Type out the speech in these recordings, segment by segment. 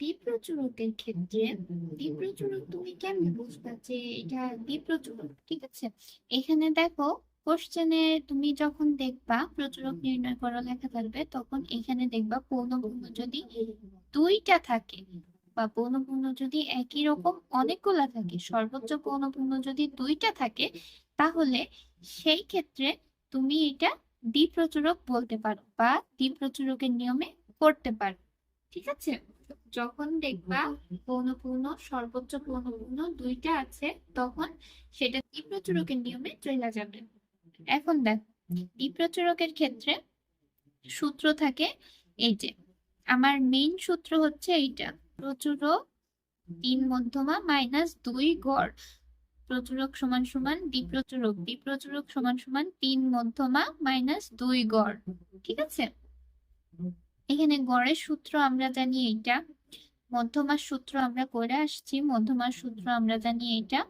দ্বিপ্রচুরকের ক্ষেত্রে এখানে দেখো কোশ্চেনে তুমি যখন দেখবা, প্রচুরক নির্ণয় করা লেখা থাকবে, তখন এখানে দেখবা যদি দুইটা থাকে বা যদি একই রকম অনেকগুলা থাকে, সর্বোচ্চ পৌনপূর্ণ যদি দুইটা থাকে, তাহলে সেই ক্ষেত্রে তুমি এটা দ্বিপ্রচুরক বলতে পারো বা দ্বিপ্রচুরকের নিয়মে করতে পারো। ঠিক আছে? যখন দেখবা পৌনপূর্ণ সর্বোচ্চ পৌনপূর্ণ দুইটা আছে তখন সেটা দ্বিপ্রচুরকের নিয়মে চলে যাবে। এখন দেখ দ্বিপ্রচুরকের ক্ষেত্রে সূত্র থাকে এই যে আমার মেইন সূত্র হচ্ছে এইটা প্রচুরক তিন মধ্যমা মাইনাস দুই গড়। প্রচুরক সমান সমান দ্বিপ্রচুরক দ্বিপ্রচুরক সমান সমান তিন মধ্যমা মাইনাস দুই গড় ঠিক আছে? এখানে গড়ের সূত্র আমরা জানি এইটা, মধ্যমার সূত্র আমরা করে আসছি, মধ্যমার সূত্র আমরা জানি এইটা।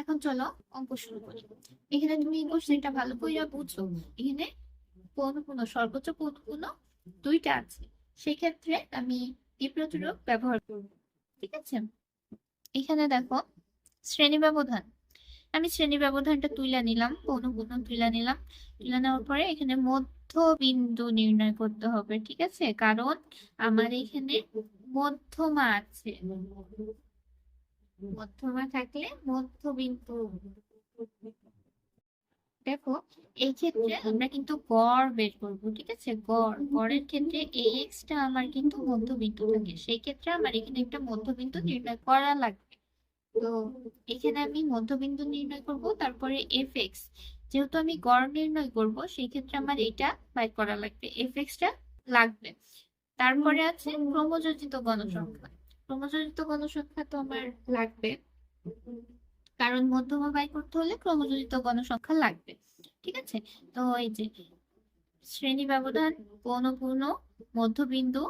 এখন চলো অঙ্ক শুরু করি। এখানে তুমি কোশ্চেনটা ভালো করে বুঝো এখানে পৌনপূর্ণ সর্বোচ্চ পৌনপূর্ণ দুইটা আছে। সেক্ষেত্রে আমি দ্বিপ্রচুরক ব্যবহার করব, ঠিক আছে? এখানে দেখো, শ্রেণি ব্যবধান। আমি শ্রেণি ব্যবধানটা তুলে নিলাম পৌনপূর্ণ তুলে নিলাম। তুলে নেওয়ার পরে এখানে মধ্যবিন্দু নির্ণয় করতে হবে, ঠিক আছে? কারণ আমার এখানে মধ্যমা আছে। মধ্যমা থাকলে মধ্যবিন্দু। দেখো এই ক্ষেত্রে আমরা কিন্তু গড় বের করব, ঠিক আছে? গড়, গড়ের ক্ষেত্রে এক্সটা আমার কিন্তু মধ্যবিন্দু থাকে। সেই ক্ষেত্রে আমার এখানে একটা মধ্যবিন্দু নির্ণয় করা লাগবে। তো এখানে আমি মধ্যবিন্দু নির্ণয় করব, তারপরে এফ এক্স যেহেতু আমি গড় নির্ণয় করব সেই ক্ষেত্রে আমার এটা বাই করা লাগবে এফ এক্সটা লাগবে। তারপরে আছে ক্রমযোজিত গণসংখ্যা। ক্রমযোজিত গণসংখ্যা তো আমার লাগবে। কারণ মধ্যমা বাই করতে হলে ক্রমযোজিত গণসংখ্যা লাগবে ঠিক আছে? তো এই যে শ্রেণি ব্যবধান পৌনপূর্ণ মধ্যবিন্দু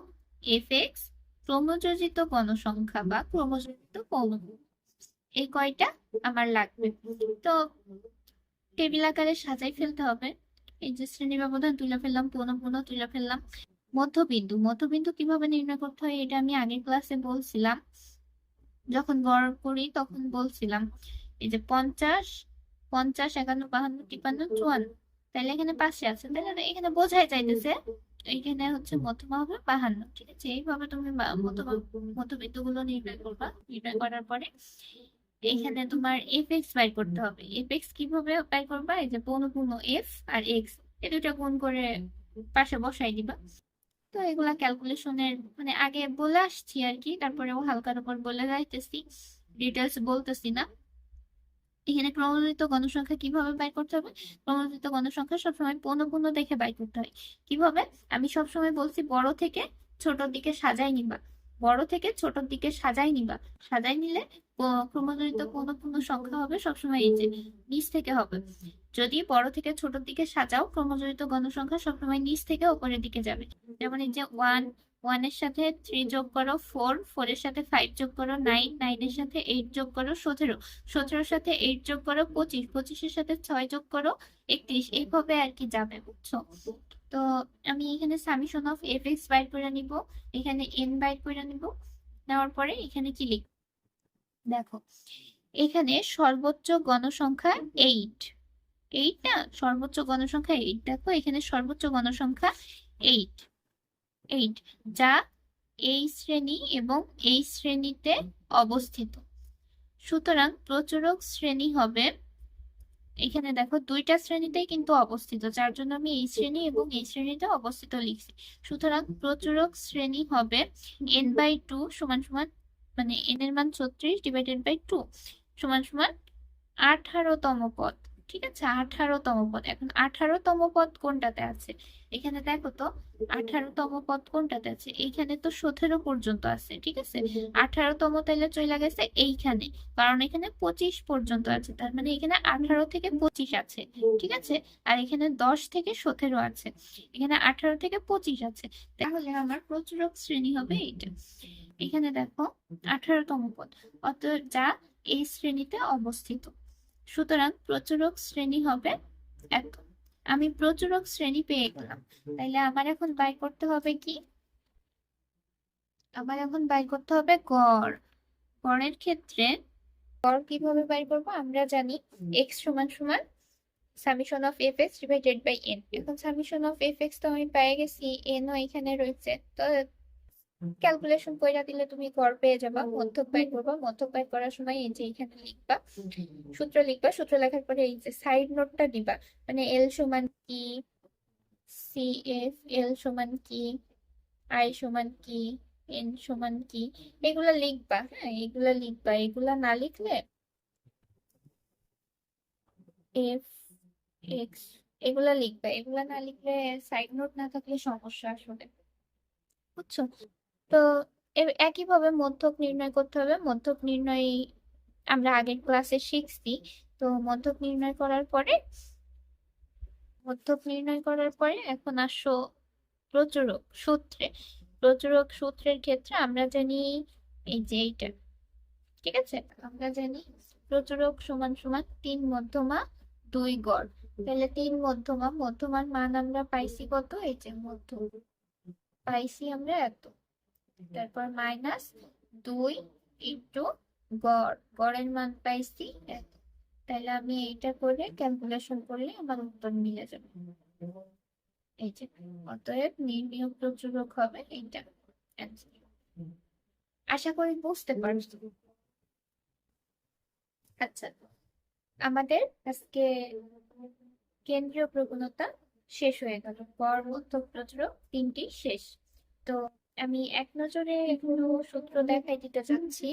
এফ এক্স ক্রমযোজিত গণসংখ্যা বা ক্রমযোজিত পৌনপূর্ণ এই কয়টা আমার লাগবে। তো টেবিল আকারে সাজাই ফেলতে হবে। এই যে শ্রেণি ব্যবধান তুলে ফেললাম পৌনপূর্ণ তুলে ফেললাম। মধ্যবিন্দু মধ্যবিন্দু কীভাবে নির্ণয় করতে হয় এটা আমি আগের ক্লাসে বলছিলাম। যখন গড় করি তখন বলছিলাম, এই যে পঞ্চাশ পঞ্চাশ, একান্ন, বাহান্ন, তিপ্পান্ন, চুয়ান্ন। তাহলে এখানে পাশে আছে, তাহলে এখানে বোঝাই যাইতেছে এখানে হচ্ছে মধ্যমা হবে বাহান্ন, ঠিক আছে? এইভাবে তুমি মধ্যমা মধ্যবিন্দু গুলো নির্ণয় করবা। নির্ণয় করার পরে এখানে তোমার এফ এক্স বাই করতে হবে। এফ এক্স কীভাবে বাই করবা? এই যে পৌনপূর্ণ এফ আর এক্স এই দুটা গুণ করে পাশে বসাই দিবা। তো এগুলা ক্যালকুলেশনের মানে আগে বলে আসছি আর কি তারপরেও হালকার উপর বলে যাইতেছি। ডিটেলস বলতেছি না। এখানে ক্রমযোজিত গণসংখ্যা কীভাবে বাই করতে হবে? ক্রমযোজিত গণসংখ্যা সবসময় পৌনপূর্ণ দেখে বাই করতে হয়। কীভাবে? আমি সবসময় বলছি বড় থেকে ছোট দিকে সাজাই নিবা। বড় থেকে ছোটর দিকে সাজাই নিবা। সাজাই নিলে ক্রমজনিত কোন কোন সংখ্যা হবে সবসময় এই যে নিচ থেকে হবে। যদি বড় থেকে ছোটর দিকে সাজাও ক্রমযোজিত গণসংখ্যা সবসময় নিচ থেকে ওপরের দিকে যাবে। যেমন এই যে ওয়ান ওয়ানের সাথে থ্রি যোগ করো ফোর ফোর এর সাথে ফাইভ যোগ করো নাইন নাইনের সাথে এইট যোগ করো, সতেরো। সতেরোর সাথে এইট যোগ করো, পঁচিশ। পঁচিশের সাথে ছয় যোগ করো, একত্রিশ। এইভাবে আর কি যাবে, বুঝছ? তো আমি এখানে সামিশন অফ এফ এক্স বাইর করে নিব, এখানে এন বাইর করে নিব, নেওয়ার পরে এখানে কি লিখ দেখো, এখানে সর্বোচ্চ গণসংখ্যা এইট এইট না? সর্বোচ্চ গণসংখ্যা এইট দেখো, এখানে সর্বোচ্চ গণসংখ্যা এইট এইট যা এই শ্রেণি এবং এই শ্রেণীতে অবস্থিত। সুতরাং প্রচুরক শ্রেণি হবে, এখানে দেখো দুইটা শ্রেণীতেই কিন্তু অবস্থিত, যার জন্য আমি এই শ্রেণি এবং এই শ্রেণীতে অবস্থিত লিখছি। সুতরাং প্রচুরক শ্রেণি হবে এন বাই টু সমান সমান মানে এন এর মান ছত্রিশ ডিভাইডেড বাই টু সমান সমান আঠারোতম পদ। ঠিক আছে? আঠারোতম পদ। এখন আঠারোতম পদ কোনটাতে আছে? এখানে দেখো তো আঠারোতম পদ কোনটাতে আছে? এইখানে তো সতেরো পর্যন্ত আছে ঠিক আছে? আঠারোতম তাইলে চলে গেছে এইখানে। কারণ এখানে পঁচিশ পর্যন্ত আছে তার মানে এখানে আঠারো থেকে পঁচিশ আছে ঠিক আছে? আর এখানে দশ থেকে সতেরো আছে এখানে আঠারো থেকে পঁচিশ আছে। তাহলে আমার প্রচুরক শ্রেণি হবে এইটা। এখানে দেখো আঠারোতম পদ। অত যা এই শ্রেণীতে অবস্থিত। সুতরাং প্রচুরক শ্রেণি হবে এত আমি প্রচুরক শ্রেণি পেয়ে গেলাম। তাইলে আমার এখন বাই করতে হবে কি? আমার এখন বাইর করতে হবে গড়। গড়ের ক্ষেত্রে গড় কীভাবে বাইর করব? আমরা জানি এক্স সমান সমান summation of f x divided by n এখন সামিশন অফ এফ এক্স তো আমি পেয়ে গেছি এন ও এখানে রয়েছে। তো ক্যালকুলেশন কইরা দিলে তুমি গড় পেয়ে যাবা মধ্যক বাইর করবা মধ্যক বাইর করার সময় এই যে এখানে লিখবা সূত্র লিখবা সূত্র লেখার পরে এই যে সাইড নোটটা দিবা মানে এল সমান কি সি এফ এল সমান কি আই সমান কি এন সমান কি এগুলা লিখবা হ্যাঁ এগুলা লিখবা এগুলা না লিখলে এফ এক্স এগুলা লিখবা এগুলা না লিখলে সাইড নোট না থাকলে সমস্যা আসবে। বুঝছ? তো একইভাবে মধ্যক নির্ণয় করতে হবে। মধ্যক নির্ণয় আমরা আগের ক্লাসে শিখছি। তো মধ্যক নির্ণয় করার পরে, মধ্যক নির্ণয় করার পরে এখন আসো প্রচুরক সূত্রে। প্রচুরক সূত্রের ক্ষেত্রে আমরা জানি এই যে এইটা, ঠিক আছে? আমরা জানি প্রচুরক সমান সমান তিন মধ্যমা দুই গড়। তাহলে তিন মধ্যমা, মধ্যমার মান আমরা পাইছি কত? এই যে মধ্য পাইছি আমরা এত। তারপর মাইনাস দুই ইন্টু গড়। গড়ের মান পাইছি তাহলে আমি এইটা করে ক্যালকুলেশন করলে আমার উত্তর মিলে যাবে। এই যে, অতএব প্রচুরক হবে এইটা। আশা করি বুঝতে পারছ। আচ্ছা আমাদের আজকে কেন্দ্রীয় প্রবণতা শেষ হয়ে গেল। গড়, মধ্যক প্রচুরক তিনটি শেষ। তো আমি এক নজরে এগুলো সূত্র দেখাই দিতে চাচ্ছি।